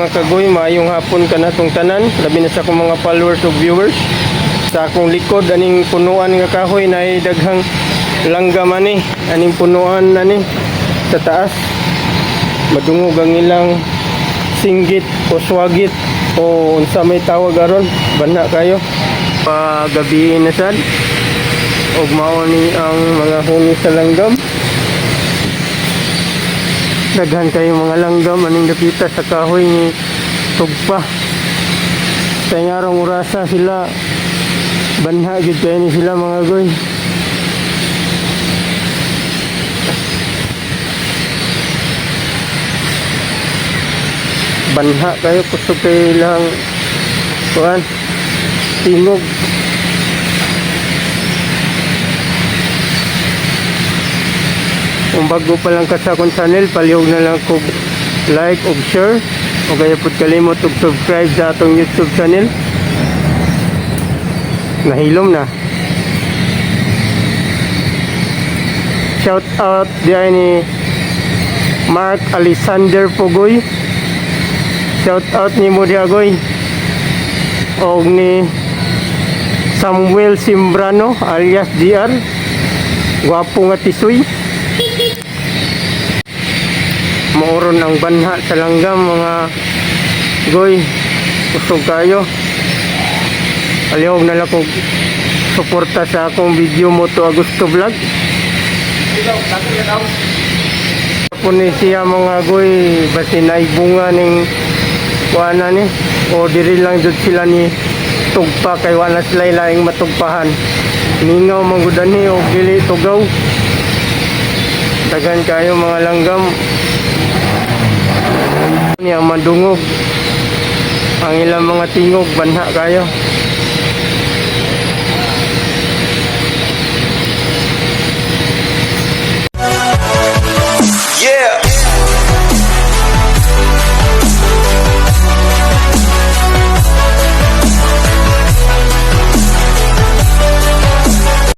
mga kagoy, maayong hapon ka na tong tanan, labi na sa akong mga followers o viewers. Sa akong likod, aning punuan nga kahoy na daghang langgam ani, aning punuan ani sa taas. Madungog ang ilang singgit o swagit o unsa may tawag aron, bana kayo. Pagabi na sad, og mao ni ang mga huni sa langgam daghan kayo mga langgam aning napita sa kahoy ni tugpa. Sa ngarong urasa sila. Banha gid ni sila mga goy. Banha kayo kusog kayo lang kuan tingog Kung bago pa lang ka sa akong channel, palihog na lang kog like ug share. O kaya pud kalimot ug subscribe sa atong YouTube channel. Nahilom na. Shout out diay ni Mark Alexander Pugoy. Shout out ni mo diagoy. Og ni Samuel Simbrano alias DR. Gwapo nga tisoy. Mauron ang banha sa langgam mga goy. Kusog kayo. Alihog na lang kong suporta sa akong video mo to Agusto Vlog. Po ni siya mga goy basin bunga ning kuana ni o diri lang jud sila ni tugpa kay wala sila laing matugpahan. Ningaw manggudan ni o dili tugaw. Dagan kayo mga langgam. Ni ang mandungog. Ang ilang mga tingog banha kayo.